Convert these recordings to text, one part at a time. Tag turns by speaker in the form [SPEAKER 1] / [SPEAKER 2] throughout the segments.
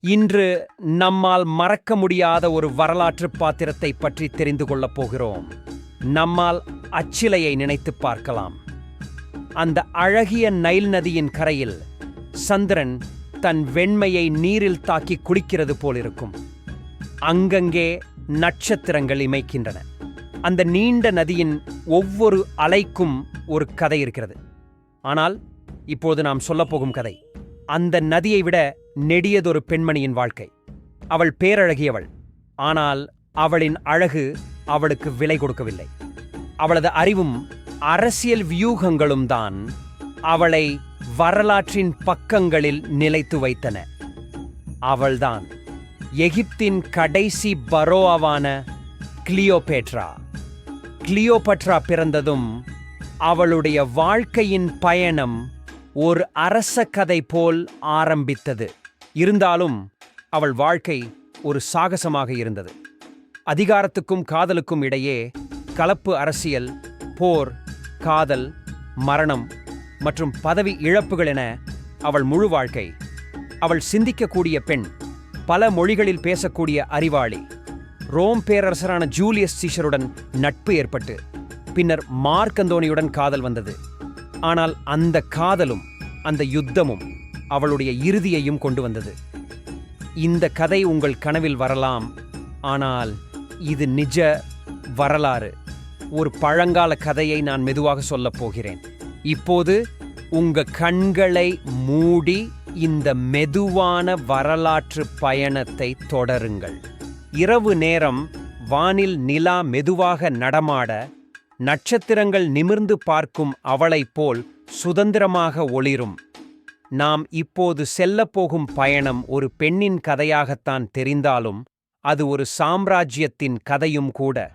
[SPEAKER 1] இன்று நம்மால் மறக்க முடியாத ஒரு வரலாற்று பாத்திரத்தை பற்றி தெரிந்து கொள்ளப் போகிறோம். நம்மால் அச்சிலையை நினைத்துப் பார்க்கலாம். அந்த அழகிய நைல் நதியின் கரையில் சந்திரன் தன் வெண்மையை நீரில் தாக்கி குளிக்கிறது போலிருக்கும். அங்கங்கே நட்சத்திரங்கள் இமைக்கின்றன. அந்த நீண்ட நதியின் ஒவ்வொரு அலைக்கும் ஒரு கதை இருக்கிறது. ஆனால் இப்போது நாம் சொல்லப்போகும் கதை. அந்த நதியை விட நெடியதொரு பெண்மணியின் வாழ்க்கை. அவள் பேரழகியவள். ஆனால் அவளின் அழகு அவளுக்கு விலை கொடுக்கவில்லை. அவளது அறிவும் அரசியல் வியூகங்களும் தான் அவளை வரலாற்றின் பக்கங்களில் நிலைத்து வைத்தன. அவள்தான் எகிப்தின் கடைசி பரோவான கிளியோபேட்ரா. கிளியோபட்ரா பிறந்ததும் அவளுடைய வாழ்க்கையின் பயணம் ஒரு அரச கதை போல் ஆரம்பித்தது. இருந்தாலும் அவள் வாழ்க்கை ஒரு சாகசமாக இருந்தது. அதிகாரத்துக்கும் காதலுக்கும் இடையே கலப்பு அரசியல் போர் காதல் மரணம் மற்றும் பதவி இழப்புகள் என அவள் முழு வாழ்க்கை. அவள் சிந்திக்கக்கூடிய பெண் பல மொழிகளில் பேசக்கூடிய அறிவாளி. ரோம் பேரரசரான ஜூலியஸ் சீஷருடன் நட்பு ஏற்பட்டு பின்னர் மார்க் அந்தோனியுடன் காதல் வந்தது. ஆனால் அந்த காதலும் அந்த யுத்தமும் அவளுடைய இறுதியையும் கொண்டு வந்தது. இந்த கதை உங்கள் கனவில் வரலாம் ஆனால் இது நிஜ வரலாறு. ஒரு பழங்கால கதையை நான் மெதுவாக சொல்லப் போகிறேன். இப்போது உங்க கண்களை மூடி இந்த மெதுவான வரலாற்று பயணத்தை தொடருங்கள். இரவு நேரம் வானில் நிலா மெதுவாக நடமாட நட்சத்திரங்கள் நிமிர்ந்து பார்க்கும் அவளைப் போல் சுதந்திரமாக ஒளிரும். நாம் இப்போது செல்லப்போகும் பயணம் ஒரு பெண்ணின் கதையாகத்தான் தெரிந்தாலும் அது ஒரு சாம்ராஜ்யத்தின் கதையும் கூட.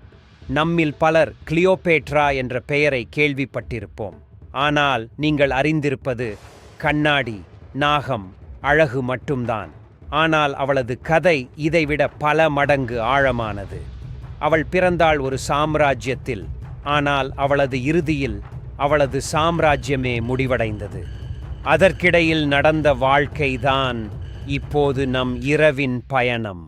[SPEAKER 1] நம்மில் பலர் கிளியோபேட்ரா என்ற பெயரை கேள்விப்பட்டிருப்போம். ஆனால் நீங்கள் அறிந்திருப்பது கண்ணாடி நாகம் அழகு மட்டும்தான். ஆனால் அவளது கதை இதைவிட பல மடங்கு ஆழமானது. அவள் பிறந்தாள் ஒரு சாம்ராஜ்யத்தில் ஆனால் அவளது இறுதியில் அவளது சாம்ராஜ்யமே முடிவடைந்தது. அதற்கிடையில் நடந்த வாழ்க்கைதான் இப்போது நம் இரவின் பயணம்.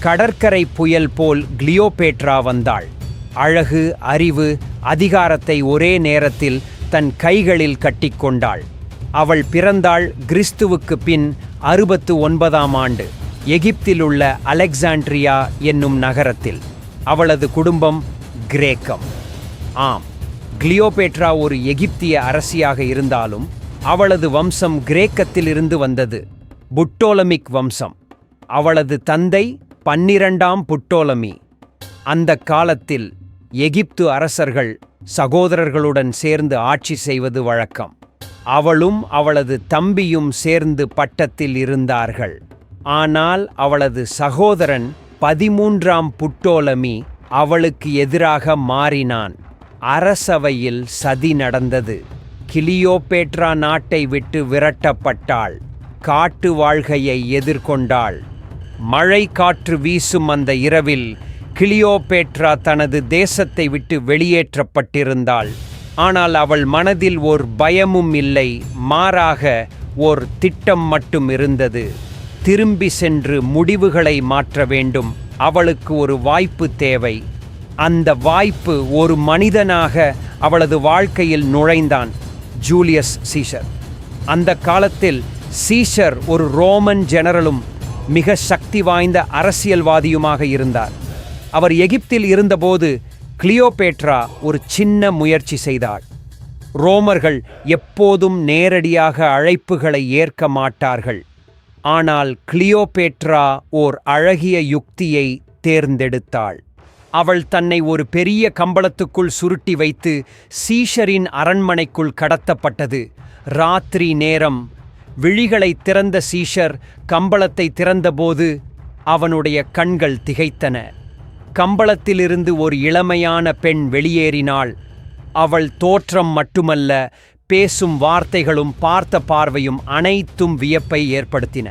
[SPEAKER 1] கடற்கரை புயல் போல் கிளியோபேட்ரா வந்தாள். அழகு அறிவு அதிகாரத்தை ஒரே நேரத்தில் தன் கைகளில் கட்டிக்கொண்டாள் அவள் பிறந்தாள் கிறிஸ்துவுக்கு பின் அறுபத்து ஒன்பதாம் ஆண்டு. எகிப்தில் உள்ள அலெக்சாண்ட்ரியா என்னும் நகரத்தில். அவளது குடும்பம் கிரேக்கம். ஆம் கிளியோபேட்ரா ஒரு எகிப்திய அரசியாக இருந்தாலும் அவளது வம்சம் கிரேக்கத்திலிருந்து வந்தது புட்டோலமிக் வம்சம். அவளது தந்தை பன்னிரண்டாம் புட்டோலமி. அந்த காலத்தில் எகிப்து அரசர்கள் சகோதரர்களுடன் சேர்ந்து ஆட்சி செய்வது வழக்கம். அவளும் அவளது தம்பியும் சேர்ந்து பட்டத்தில் இருந்தார்கள். ஆனால் அவளது சகோதரன் பதிமூன்றாம் புட்டோலமி அவளுக்கு எதிராக மாறினான். அரசவையில் சதி நடந்தது. கிளியோபேட்ரா நாட்டை விட்டு விரட்டப்பட்டாள். காட்டு வாழ்கையை எதிர்கொண்டாள். மழை காற்று வீசும் அந்த இரவில் கிளியோபேட்ரா தனது தேசத்தை விட்டு வெளியேற்றப்பட்டிருந்தாள். ஆனால் அவள் மனதில் ஓர் பயமும் இல்லை மாறாக ஓர் திட்டம் மட்டும் இருந்தது. திரும்பி சென்று முடிவுகளை மாற்ற வேண்டும் அவளுக்கு ஒரு வாய்ப்பு தேவை. அந்த வாய்ப்பு ஒரு மனிதனாக அவளது வாழ்க்கையில் நுழைந்தான். Julius Caesar. அந்த காலத்தில் சீஷர் ஒரு ரோமன் ஜெனரலும் மிக சக்தி வாய்ந்த அரசியல்வாதியுமாக இருந்தார். அவர் எகிப்தில் இருந்தபோது கிளியோபேட்ரா ஒரு சின்ன முயற்சி செய்தாள் ரோமர்கள் எப்போதும் நேரடியாக அழைப்புகளை ஏற்க மாட்டார்கள். ஆனால் கிளியோபேட்ரா ஓர் அழகிய யுக்தியை தேர்ந்தெடுத்தாள். அவள் தன்னை ஒரு பெரிய கம்பளத்துக்குள் சுருட்டி வைத்து சீஷரின் அரண்மனைக்குள் கடத்தப்பட்டது. ராத்திரி நேரம். விழிகளை திறந்த சீஷர் கம்பளத்தை திறந்தபோது அவனுடைய கண்கள் திகைத்தன. கம்பளத்திலிருந்து ஒரு இளமையான பெண் வெளியேறினாள். அவள் தோற்றம் மட்டுமல்ல பேசும் வார்த்தைகளும் பார்த்த பார்வையும் அனைத்தும் வியப்பை ஏற்படுத்தின.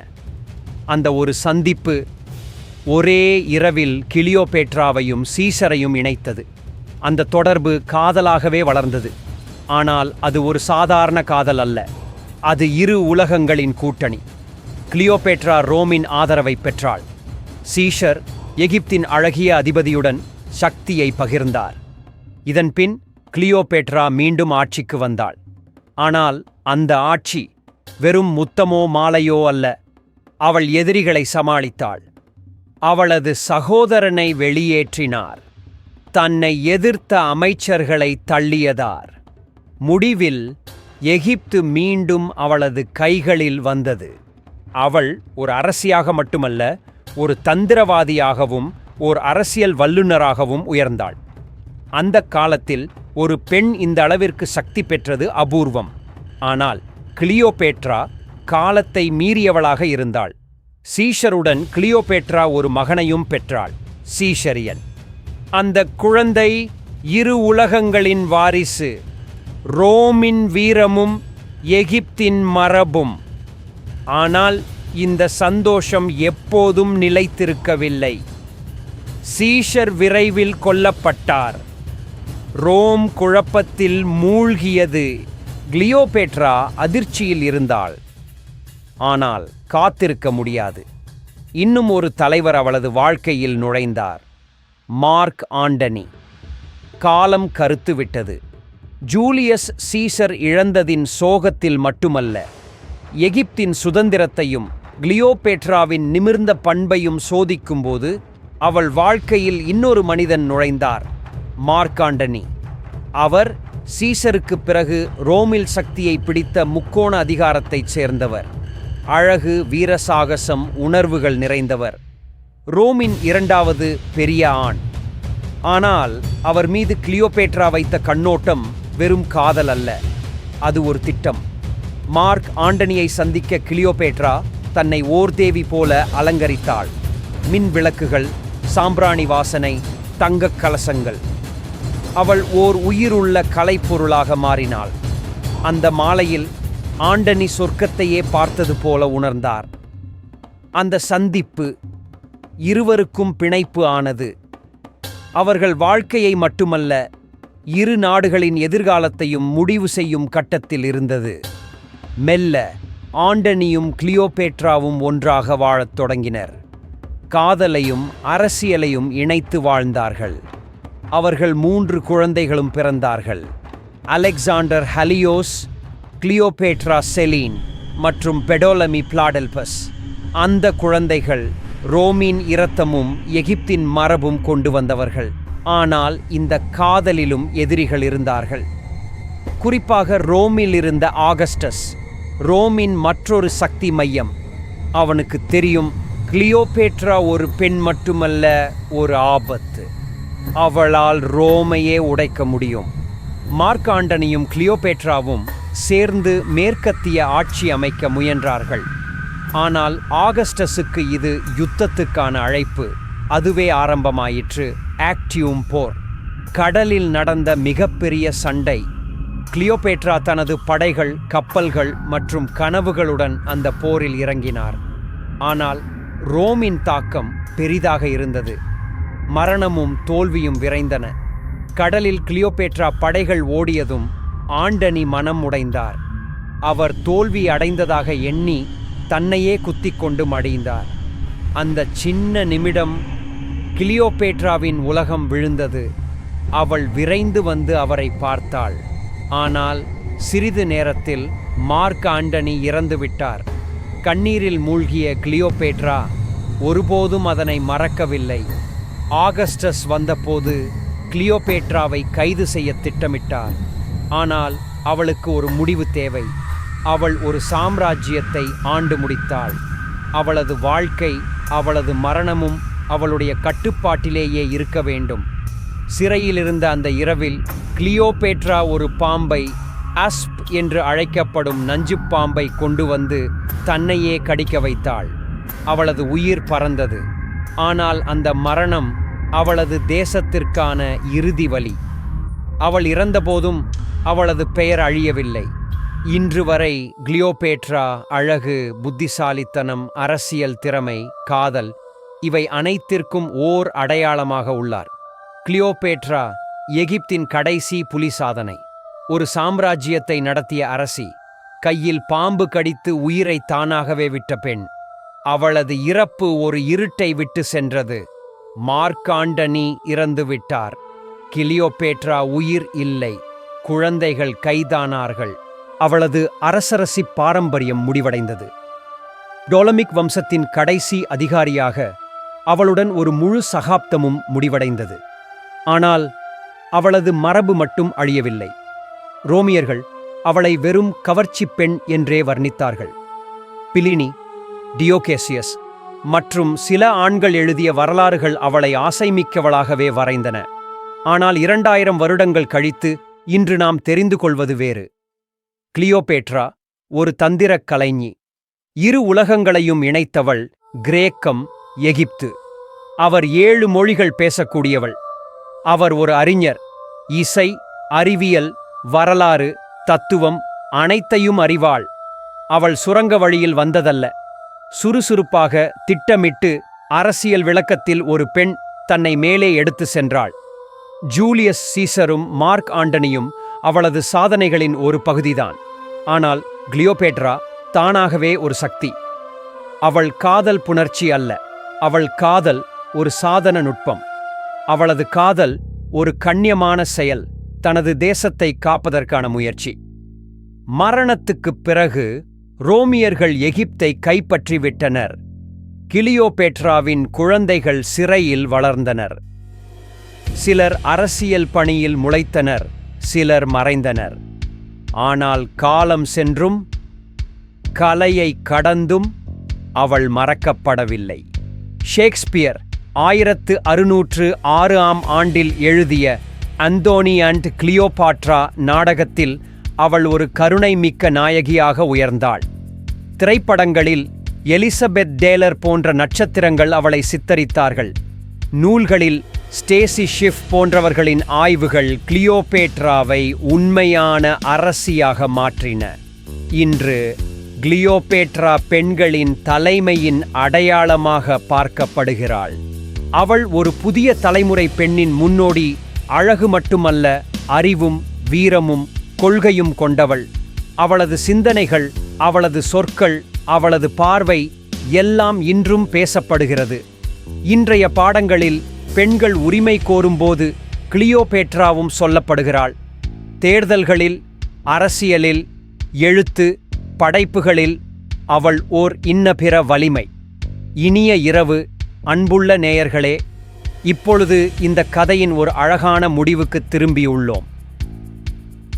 [SPEAKER 1] அந்த ஒரு சந்திப்பு ஒரே இரவில் கிளியோபேட்ராவையும் சீசரையும் இணைத்தது. அந்த தொடர்பு காதலாகவே வளர்ந்தது. ஆனால் அது ஒரு சாதாரண காதல் அல்ல. அது இரு உலகங்களின் கூட்டணி. கிளியோபேட்ரா ரோமின் ஆதரவை பெற்றாள். சீஷர் எகிப்தின் அழகிய அதிபதியுடன் சக்தியை பகிர்ந்தார். இதன்பின் கிளியோபேட்ரா மீண்டும் ஆட்சிக்கு வந்தாள். ஆனால் அந்த ஆட்சி வெறும் முத்தமோ மாலையோ அல்ல. அவள் எதிரிகளை சமாளித்தாள். அவளது சகோதரனை வெளியேற்றினார். தன்னை எதிர்த்த அமைச்சர்களை தள்ளியதார். முடிவில் எகிப்து மீண்டும் அவளது கைகளில் வந்தது. அவள் ஒரு அரசியாக மட்டுமல்ல ஒரு தந்திரவாதியாகவும் ஓர் அரசியல் வல்லுநராகவும் உயர்ந்தாள். அந்த காலத்தில் ஒரு பெண் இந்த அளவிற்கு சக்தி பெற்றது அபூர்வம். ஆனால் கிளியோபேட்ரா காலத்தை மீறியவளாக இருந்தாள். சீஷருடன் கிளியோபேட்ரா ஒரு மகனையும் பெற்றாள் சீஷரியன். அந்த குழந்தை இரு உலகங்களின் வாரிசு ரோமின் வீரமும் எகிப்தின் மரபும். ஆனால் இந்த சந்தோஷம் எப்போதும் நிலைத்திருக்கவில்லை. சீஷர் விரைவில் கொல்லப்பட்டார். ரோம் குழப்பத்தில் மூழ்கியது. கிளியோபேட்ரா அதிர்ச்சியில் இருந்தாள். ஆனால் காத்திருக்க முடியாது. இன்னும் ஒரு தலைவர் அவளது வாழ்க்கையில் நுழைந்தார். Mark Antony. காலம் கருத்துவிட்டது ஜூலியஸ் சீசர் இழந்ததின் சோகத்தில் மட்டுமல்ல எகிப்தின் சுதந்திரத்தையும் கிளியோபேட்ராவின் நிமிர்ந்த பண்பையும் சோதிக்கும்போது அவள் வாழ்க்கையில் இன்னொரு மனிதன் நுழைந்தார் மார்க்காண்டனி அவர் சீசருக்கு பிறகு ரோமில் சக்தியை பிடித்த முக்கோண அதிகாரத்தைச் சேர்ந்தவர். அழகு வீரசாகசம் உணர்வுகள் நிறைந்தவர். ரோமின் இரண்டாவது பெரிய ஆண். ஆனால் அவர் மீது கிளியோபேட்ரா வைத்த கண்ணோட்டம் வெறும் காதல் அல்ல. அது ஒரு திட்டம். மார்க் ஆண்டனியை சந்திக்க கிளியோபேட்ரா தன்னை ஓர்தேவி போல அலங்கரித்தாள். மின் விளக்குகள் சாம்பிராணி வாசனை தங்கக் கலசங்கள். அவள் ஓர் உயிருள்ள கலைப்பொருளாக மாறினாள். அந்த மாலையில் ஆண்டனி சொர்க்கத்தையே பார்த்தது போல உணர்ந்தார். அந்த சந்திப்பு இருவருக்கும் பிணைப்பு ஆனது. அவர்கள் வாழ்க்கையை மட்டுமல்ல இரு நாடுகளின் எதிர்காலத்தையும் முடிவு செய்யும் கட்டத்தில் இருந்தது. மெல்ல ஆண்டனியும் கிளியோபேட்ராவும் ஒன்றாக வாழத் தொடங்கினர். காதலையும் அரசியலையும் இணைத்து வாழ்ந்தார்கள். அவர்கள் மூன்று குழந்தைகளும் பிறந்தார்கள். அலெக்சாண்டர் ஹலியோஸ் கிளியோபேட்ரா செலீன் மற்றும் பெடோலமி பிளாடல்பஸ். அந்த குழந்தைகள் ரோமின் இரத்தமும் எகிப்தின் மரபும் கொண்டு வந்தவர்கள். ஆனால் இந்த காதலிலும் எதிரிகள் இருந்தார்கள். குறிப்பாக ரோமில் இருந்த ஆகஸ்டஸ் ரோமின் மற்றொரு சக்தி மையம். அவனுக்கு தெரியும் கிளியோபேட்ரா ஒரு பெண் மட்டுமல்ல ஒரு ஆபத்து. அவளால் ரோமையே உடைக்க முடியும். மார்க்காண்டனியும் கிளியோபேட்ராவும் சேர்ந்து மேற்கத்திய ஆட்சி அமைக்க முயன்றார்கள். ஆனால் ஆகஸ்டஸுக்கு இது யுத்தத்துக்கான அழைப்பு. அதுவே ஆரம்பமாயிற்று. ஆக்டியூம் போர். கடலில் நடந்த மிகப்பெரிய சண்டை. கிளியோபேட்ரா தனது படைகள் கப்பல்கள் மற்றும் கனவுகளுடன் அந்த போரில் இறங்கினார். ஆனால் ரோமின் தாக்கம் பெரிதாக இருந்தது. மரணமும் தோல்வியும் விரைந்தன. கடலில் கிளியோபேட்ரா படைகள் ஓடியதும் ஆண்டனி மனம் உடைந்தார். அவர் தோல்வி அடைந்ததாக எண்ணி தன்னையே குத்திக் கொண்டு மடிந்தார். அந்த சின்ன நிமிடம் கிளியோபேட்ராவின் உலகம் விழுந்தது. அவள் விரைந்து வந்து அவரை பார்த்தாள். ஆனால் சிறிது நேரத்தில் மார்க் ஆண்டனி இறந்துவிட்டார் கண்ணீரில் மூழ்கிய கிளியோபேட்ரா ஒருபோதும் அதனை மறக்கவில்லை. ஆகஸ்டஸ் வந்தபோது கிளியோபேட்ராவை கைது செய்ய திட்டமிட்டார். ஆனால் அவளுக்கு ஒரு முடிவு தேவை. அவள் ஒரு சாம்ராஜ்யத்தை ஆண்டு முடித்தாள். அவளது வாழ்க்கை அவளது மரணமும் அவளுடைய கட்டுப்பாட்டிலேயே இருக்க வேண்டும். சிறையில் இருந்த அந்த இரவில் கிளியோபேட்ரா ஒரு பாம்பை அஸ்ப் என்று அழைக்கப்படும் நஞ்சு பாம்பை கொண்டு வந்து தன்னையே கடிக்க வைத்தாள். அவளது உயிர் பறந்தது. ஆனால் அந்த மரணம் அவளது தேசத்திற்கான இறுதி வலி அவள் இறந்தபோதும் அவளது பெயர் அழியவில்லை. இன்று வரை கிளியோபேட்ரா அழகு புத்திசாலித்தனம் அரசியல் திறமை காதல் இவை அனைத்திற்கும் ஓர் அடையாளமாக உள்ளார். கிளியோபேட்ரா எகிப்தின் கடைசி புலி சாதனை. ஒரு சாம்ராஜ்யத்தை நடத்திய அரசி கையில் பாம்பு கடித்து உயிரை தானாகவே விட்ட பெண். அவளது இறப்பு ஒரு இருட்டை விட்டு சென்றது. மார்க்காண்டனி இறந்து விட்டார் கிளியோபேட்ரா உயிர் இல்லை. குழந்தைகள் கைதானார்கள். அவளது அரசரசி பாரம்பரியம் முடிவடைந்தது. டோலமிக் வம்சத்தின் கடைசி அதிகாரியாக அவளுடன் ஒரு முழு சகாப்தமும் முடிவடைந்தது. ஆனால் அவளது மரபு மட்டும் அழியவில்லை. ரோமியர்கள் அவளை வெறும் கவர்ச்சிப் பெண் என்றே வர்ணித்தார்கள். பிலினி டியோகேசியஸ் மற்றும் சில ஆண்கள் எழுதிய வரலாறுகள் அவளை ஆசைமிக்கவளாகவே வரைந்தன. ஆனால் இரண்டாயிரம் வருடங்கள் கழித்து இன்று நாம் தெரிந்து கொள்வது வேறு. கிளியோபேட்ரா ஒரு தந்திரக் கலைஞி. இரு உலகங்களையும் இணைத்தவள் கிரேக்கம் எகிப்து. அவர் ஏழு மொழிகள் பேசக்கூடியவள். அவர் ஒரு அறிஞர். இசை அறிவியல் வரலாறு தத்துவம் அனைத்தையும் அறிவாள். அவள் சுரங்க வழியில் வந்ததல்ல. சுறுசுறுப்பாக திட்டமிட்டு அரசியல் விளக்கத்தில் ஒரு பெண் தன்னை மேலே எடுத்து சென்றாள். ஜூலியஸ் சீசரும் மார்க் ஆண்டனியும் அவளது சாதனைகளின் ஒரு பகுதிதான். ஆனால் கிளியோபேட்ரா தானாகவே ஒரு சக்தி. அவள் காதல் புணர்ச்சி அல்ல. அவள் காதல் ஒரு சாதன நுட்பம். அவளது காதல் ஒரு கண்ணியமான செயல். தனது தேசத்தை காப்பதற்கான முயற்சி. மரணத்துக்குப் பிறகு ரோமியர்கள் எகிப்தை கைப்பற்றி விட்டனர் கிளியோபேட்ராவின் குழந்தைகள் சிறையில் வளர்ந்தனர். சிலர் அரசியல் பணியில் முளைத்தனர் சிலர் மறைந்தனர். ஆனால் காலம் சென்றும் கலையை கடந்தும் அவள் மறக்கப்படவில்லை. ஷேக்ஸ்பியர் ஆயிரத்து அறுநூற்று ஆறு ஆம் ஆண்டில் எழுதிய அந்தோனி அண்ட் கிளியோபாட்ரா நாடகத்தில் அவள் ஒரு கருணை மிக்க நாயகியாக உயர்ந்தாள். திரைப்படங்களில் எலிசபெத் டேலர் போன்ற நட்சத்திரங்கள் அவளை சித்தரித்தார்கள். நூல்களில் ஸ்டேசி ஷிஃப் போன்றவர்களின் ஆய்வுகள் கிளியோபேட்ராவை உண்மையான அரசியாக மாற்றின. இன்று கிளியோபேட்ரா பெண்களின் தலைமையின் அடையாளமாக பார்க்கப்படுகிறாள். அவள் ஒரு புதிய தலைமுறை பெண்ணின் முன்னோடி அழகு மட்டுமல்ல அறிவும் வீரமும் கொள்கையும் கொண்டவள். அவளது சிந்தனைகள் அவளது சொற்கள் அவளது பார்வை எல்லாம் இன்றும் பேசப்படுகிறது. இன்றைய பாடங்களில் பெண்கள் உரிமை கோரும்போது கிளியோபேட்ராவும் சொல்லப்படுகிறாள். தேர்தல்களில் அரசியலில் எழுத்து படைப்புகளில் அவள் ஓர் இன்னபிற வலிமை. இனிய இரவு அன்புள்ள நேயர்களே இப்பொழுது இந்த கதையின் ஒரு அழகான முடிவுக்கு திரும்பியுள்ளோம்.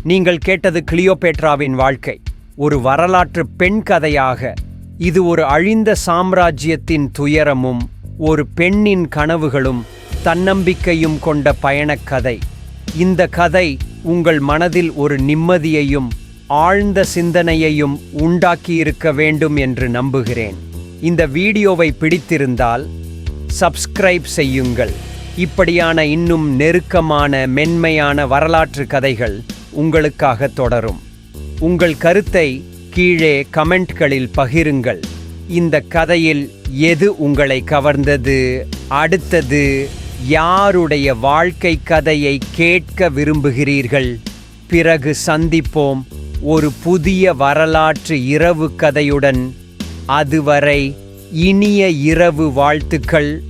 [SPEAKER 1] நீங்கள் கேட்டது கிளியோபேட்ராவின் வாழ்க்கை. ஒரு வரலாற்று பெண் கதையாக இது ஒரு அழிந்த சாம்ராஜ்யத்தின் துயரமும் ஒரு பெண்ணின் கனவுகளும் தன்னம்பிக்கையும் கொண்ட பயணக் கதை இந்த கதை உங்கள் மனதில் ஒரு நிம்மதியையும் ஆழ்ந்த சிந்தனையையும் உண்டாக்கியிருக்க வேண்டும் என்று நம்புகிறேன். இந்த வீடியோவை பிடித்திருந்தால் சப்ஸ்கிரைப் செய்யுங்கள். இப்படியான இன்னும் நெருக்கமான மென்மையான வரலாற்று கதைகள் உங்களுக்காக தொடரும். உங்கள் கருத்தை கீழே கமெண்ட்களில் பகிருங்கள். இந்த கதையில் எது உங்களை கவர்ந்தது அடுத்தது யாருடைய வாழ்க்கை கதையை கேட்க விரும்புகிறீர்கள்? பிறகு சந்திப்போம். ஒரு புதிய வரலாற்று இரவு கதையுடன். அதுவரை இனிய இரவு வாழ்த்துக்கள்.